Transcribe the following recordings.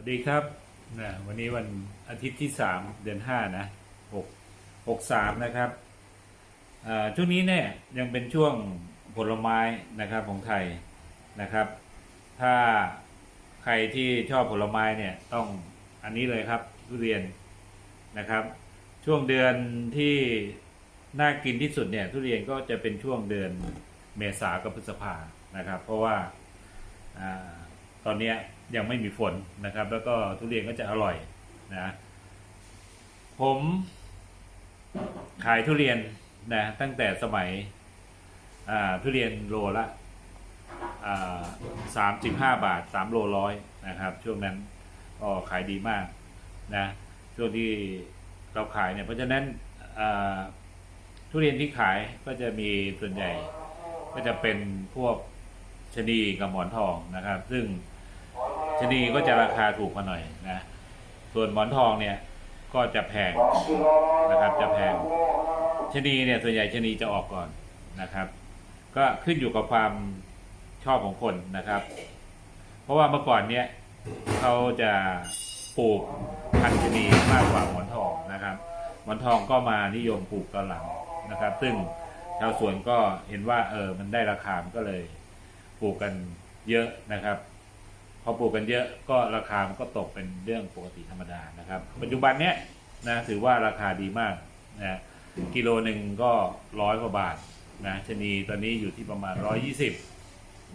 วัสดีครับนะวันนี้วันอาทิตย์ที่สามเดือนห้านะหกหกสามนะครับช่วงนี้เนี่ยยังเป็นช่วงผลไม้นะครับของไทยนะครับ ถ้าใครที่ชอบผลไม้เนี่ยต้องอันนี้เลยครับทุเรียนนะครับ ช่วงเดือนที่น่ากินที่สุดเนี่ยทุเรียนก็จะเป็นช่วงเดือนเมษากับพฤษภานะครับ เพราะว่าอตอนนี้ ยังไม่มีฝนนะครับ แล้วก็ทุเรียนก็จะอร่อยนะผมขายทุเรียนนะตั้งแต่สมัยทุเรียนโลละสามสิบห้าบาทสามโลร้อยนะครับ ช่วงนั้นก็ขายดีมากนะช่วงที่เราขายเนี่ยเพราะฉะนั้นทุเรียนที่ขายก็จะมีส่วนใหญ่ก็จะเป็นพวกชะนีกับหมอนทองนะครับ ซึ่ง ชะนีก็จะราคาถูกมาหน่อยนะ ส่วนหมอนทองเนี่ยก็จะแพงนะครับจะแพงชะนีเนี่ยส่วนใหญ่ชะนีจะออกก่อนนะครับ ก็ขึ้นอยู่กับความชอบของคนนะครับ เพราะว่าเมื่อก่อนเนี่ยเขาจะปลูกพันธุ์ชะนีมากกว่าหมอนทองนะครับ หมอนทองก็มานิยมปลูกตอนหลังนะครับ ซึ่งชาวสวนก็เห็นว่าเออมันได้ราคามันก็เลยปลูกกันเยอะนะครับ อปลูกกันเยอะก็ราคามันก็ตกเป็นเรื่องปกติธรรมดานะครับ ปัจจุบันเนี้ยนะถือว่าราคาดีมากนะกิโลหนึ่งก็ร้อยกว่าบาทนะชะนีตอนนี้อยู่ที่ประมาณร้อยี่สิบ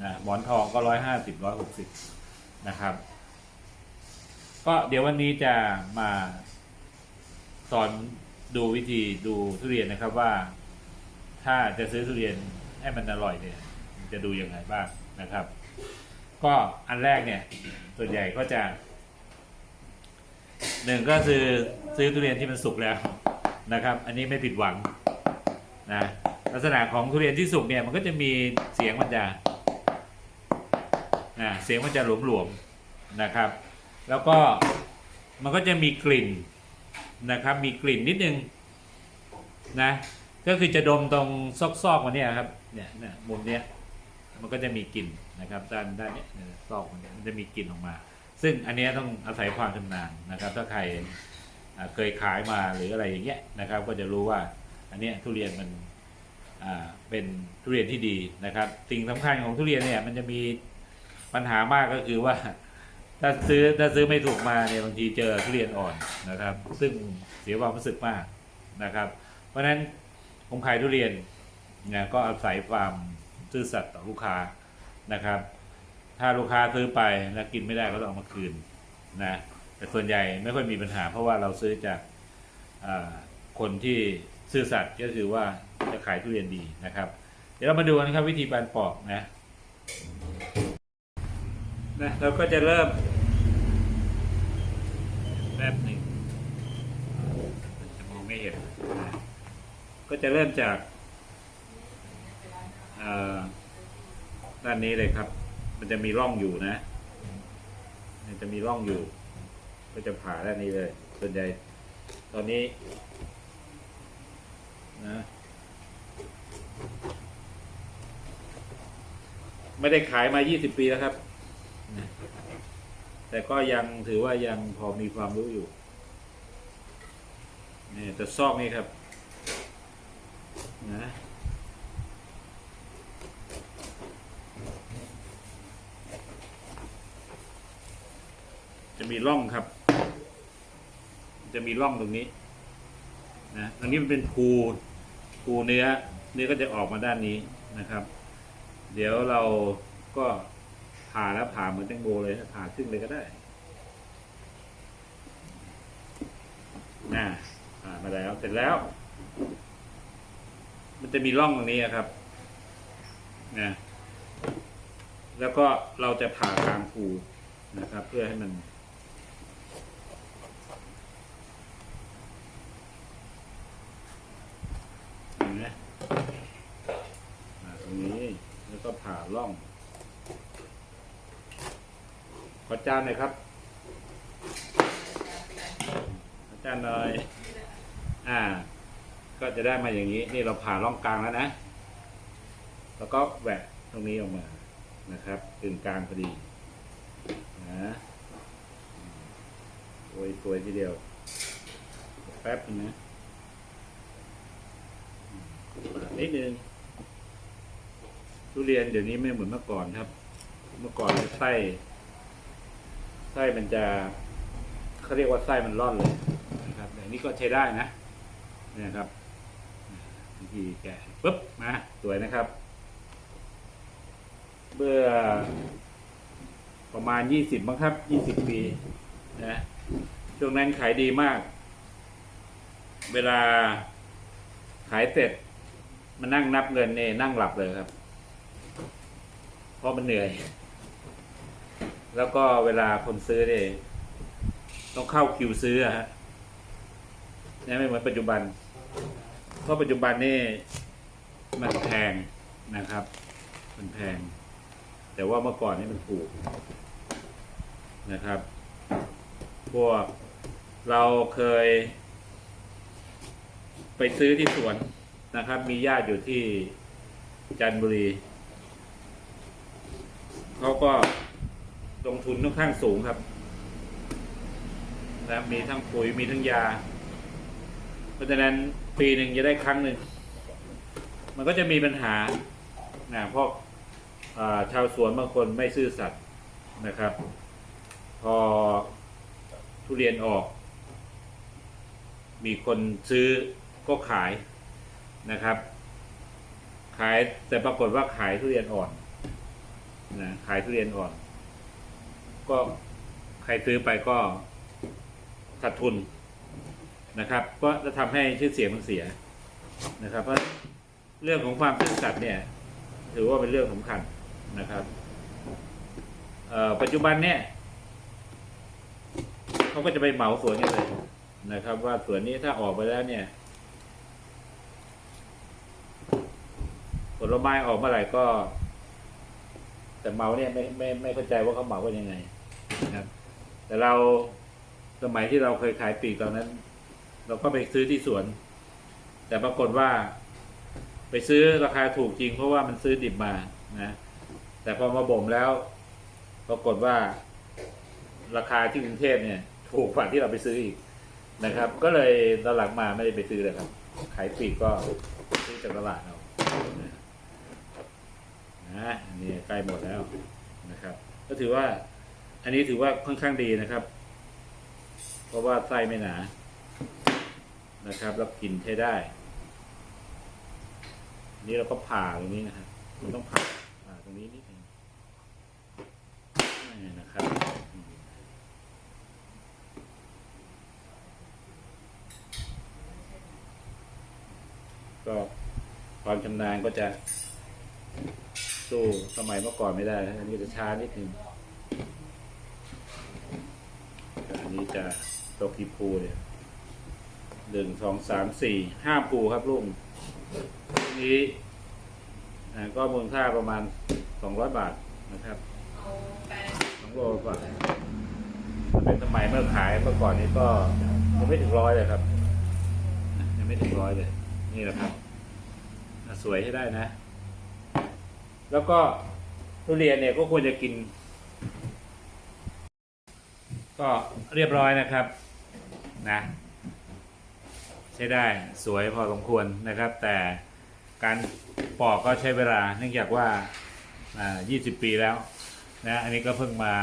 นะหมอนทองก็ร้อยห้าสิบร้อยหกสิบนะครับ ก็เดี๋ยววันนี้จะมาสอนดูวิธีดูทุเรียนนะครับว่า ถ้าจะซื้อทุเรียนให้มันอร่อยเนี่ยมันจะดูยังไงบ้างนะครับ ก็อันแรกเนี่ย ส่วนใหญ่ก็จะหนึ่งก็คือซื้อทุเรียนที่มันสุกแล้วนะครับ อันนี้ไม่ผิดหวังนะลักษณะของทุเรียนที่สุกเนี่ยมันก็จะมีเสียงมันจะนะเสียงมันจะหลวมๆนะครับ แล้วก็มันก็จะมีกลิ่นนะครับ มีกลิ่นนิดนึงนะก็คือจะดมตรงซอกๆมันเนี่ยครับเนี่ยเนี่ยมุมเนี้ย มันก็จะมีกลิ่นนะครับ ด้านด้านนี้ซอกมันจะมีกลิ่นออกมา ซึ่งอันนี้ต้องอาศัยความชำนาญนะครับ ถ้าใครเคยขายมาหรืออะไรอย่างเงี้ยนะครับ ก็จะรู้ว่าอันนี้ทุเรียนมันเป็นทุเรียนที่ดีนะครับ สิ่งสำคัญของทุเรียนเนี่ยมันจะมีปัญหามากก็คือว่า ถ้าซื้อถ้าซื้อไม่ถูกมาเนี่ยบางทีเจอทุเรียนอ่อนนะครับ ซึ่งเสียความรู้สึกมากนะครับ เพราะฉะนั้นผมขายทุเรียนเนี่ยก็อาศัยความ ซื่อสัตย์ต่อลูกค้านะครับ ถ้าลูกค้าซื้อไปแล้วกินไม่ได้ก็ต้องเอามาคืนนะแต่ส่วนใหญ่ไม่ค่อยมีปัญหา เพราะว่าเราซื้อจากคนที่ซื่อสัตย์ก็คือว่าจะขายทุเรียนดีนะครับ เดี๋ยวเรามาดูกันครับวิธีการปอกนะนะเราก็จะเริ่มแป๊บหนึ่งจะมองไม่เห็นนะก็จะเริ่มจาก ด้านนี้เลยครับ มันจะมีร่องอยู่นะ มันจะมีร่องอยู่ ก็จะผ่าด้านนี้เลย ส่วนใหญ่ตอนนี้ นะ ไม่ได้ขายมา 20 ปีแล้วครับ แต่ก็ยังถือว่ายังพอมีความรู้อยู่นี่แต่ซอกนี่ครับ นะ จะมีร่องครับ จะมีร่องตรงนี้นะตรงนี้มันเป็นภูภูเนื้อเนื้อก็จะออกมาด้านนี้นะครับ เดี๋ยวเราก็ผ่าแล้วผ่าเหมือนแตงโมเลยผ่าครึ่งเลยก็ได้นะผ่ามาแล้วเสร็จแล้ว มันจะมีร่องตรงนี้ครับนะแล้วก็เราจะผ่ากลางภูนะครับ เพื่อให้มัน เห็นไหมผ่าตรงนี้ แล้วก็ ผ่าร่อง ขอจานหน่อยครับ ขอจานหน่อย อ่า ก็จะได้มาอย่างนี้ นี่เราผ่าร่องกลางแล้วนะ แล้วก็แหวกตรงนี้ออกมานะครับกึ่งกลางพอดีนะสวยทีเดียว แป๊บนึงนะนิดนึง ทุเรียนเดี๋ยวนี้ไม่เหมือนเมื่อก่อนครับ เมื่อก่อนไส้ไส้มันจะเขาเรียกว่าไส้มันร่อนเลยนะครับแต่อันนี้ก็ใช้ได้นะนี่ครับวิธีแกะปุ๊บมาสวยนะครับเมื่อประมาณยี่สิบมั้งครับยี่สิบปีนะช่วงนั้นขายดีมาก เวลาขายเสร็จมานั่งนับเงินเนี่ยนั่งหลับเลยครับ ราะมันเหนื่อย แล้วก็เวลาคนซื้อเนี่ยต้องเข้าคิวซื้อฮะนี่ไม่เหมือนปัจจุบัน เพราะปัจจุบันนี่มันแพงนะครับ มันแพง แต่ว่าเมื่อก่อนนี่มันถูกนะครับ พวกเราเคย ไปซื้อที่สวนนะครับ มีญาติอยู่ที่จันทบุรี เขาก็ลงทุนค่อนข้างสูงครับนะมีทั้งปุ๋ยมีทั้งยา เพราะฉะนั้นปีหนึ่งจะได้ครั้งหนึ่ง มันก็จะมีปัญหานะเพราะชาวสวนบางคนไม่ซื่อสัตย์นะครับ พอทุเรียนออก มีคนซื้อก็ขายนะครับ ขายแต่ปรากฏว่าขายทุเรียนอ่อน นะขายทุเรียนอ่อน ก็ใครซื้อไปก็ขาดทุนนะครับ ก็จะทำให้ชื่อเสียงมันเสียนะครับ เพราะเรื่องของความซื่อสัตย์เนี่ย ถือว่าเป็นเรื่องสำคัญนะครับปัจจุบันเนี่ยเขาก็จะไปเหมาสวนกันเลยนะครับ ว่าสวนนี้ถ้าออกไปแล้วเนี่ยผลไม้ออกเมื่อไหร่ก็ แต่เมาเนี่ยไม่ไม่ไม่เข้าใจว่าเขาเมาว่ายังไงนะครับ แต่เราสมัยที่เราเคยขายปีกตอนนั้น เราก็ไปซื้อที่สวน แต่ปรากฏว่า ไปซื้อราคาถูกจริง เพราะว่ามันซื้อดิบมานะ แต่พอมาบ่มแล้ว ปรากฏว่า ราคาที่กรุงเทพเนี่ย ถูกกว่าที่เราไปซื้ออีกนะครับ ก็เลยตอนหลังมาไม่ได้ไปซื้อเลยครับ ขายปีกก็ซื้อจากตลาดเอา นะอันนี้ใกล้หมดแล้วนะครับ ก็ถือว่าอันนี้ถือว่าค่อนข้างดีนะครับ เพราะว่าไส้ไม่หนานะครับ แล้วกินใช้ได้นนี้เราก็ผ่าตรงนี้นะครับมันต้องผ่าผ่าตรงนี้นิดนึงนี่นะครับก็ความชำนาญก็จะ สู้สมัยเมื่อก่อนไม่ได้ อันนี้จะช้านิดนึงอันนี้จะตกกี่ภูเนี่ยหนึ่งสองสามสี่ห้าภูครับลุงนี้ก็มูลค่าประมาณสองร้อยบาทนะครับสองโลกว่าถ้าเป็นสมัยเมื่อขายเมื่อก่อนนี้ก็ยังไม่ถึงร้อยเลยครับ ยังไม่ถึงร้อยเลย นี่แหละครับ สวยใช้ได้นะ แล้วก็ทุเรียนเนี่ยก็ควรจะกิน ก็เรียบร้อยนะครับนะใช้ได้สวยพอสมควรนะครับ แต่การปอกก็ใช้เวลาเนื่องจากว่าอ่า 20 ปีแล้วนะอันนี้ก็เพิ่งมา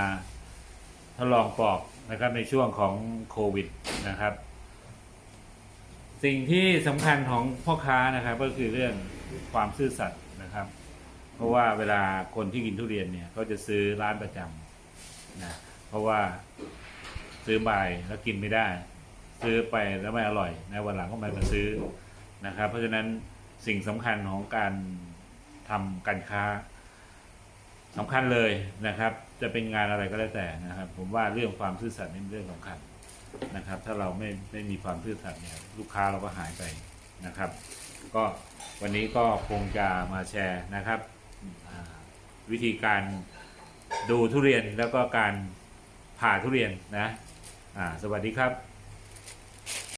ทดลองปอกนะครับในช่วงของโควิดนะครับ สิ่งที่สำคัญของพ่อค้านะครับก็คือเรื่องความซื่อสัตย์ เพราะว่าเวลาคนที่กินทุเรียนเนี่ยเขาจะซื้อร้านประจำนะเพราะว่าซื้อไปแล้วกินไม่ได้ ซื้อไปแล้วไม่อร่อยในวันหลังก็ไม่มาซื้อนะครับ เพราะฉะนั้นสิ่งสำคัญของการทำการค้าสำคัญเลยนะครับ จะเป็นงานอะไรก็แล้วแต่นะครับ ผมว่าเรื่องความซื่อสัตย์นี่เป็นเรื่องสำคัญนะครับ ถ้าเราไม่ไม่มีความซื่อสัตย์เนี่ยลูกค้าเราก็หายไปนะครับ ก็วันนี้ก็คงจะมาแชร์นะครับ วิธีการดูทุเรียนแล้วก็การผ่าทุเรียนนะสวัสดีครับ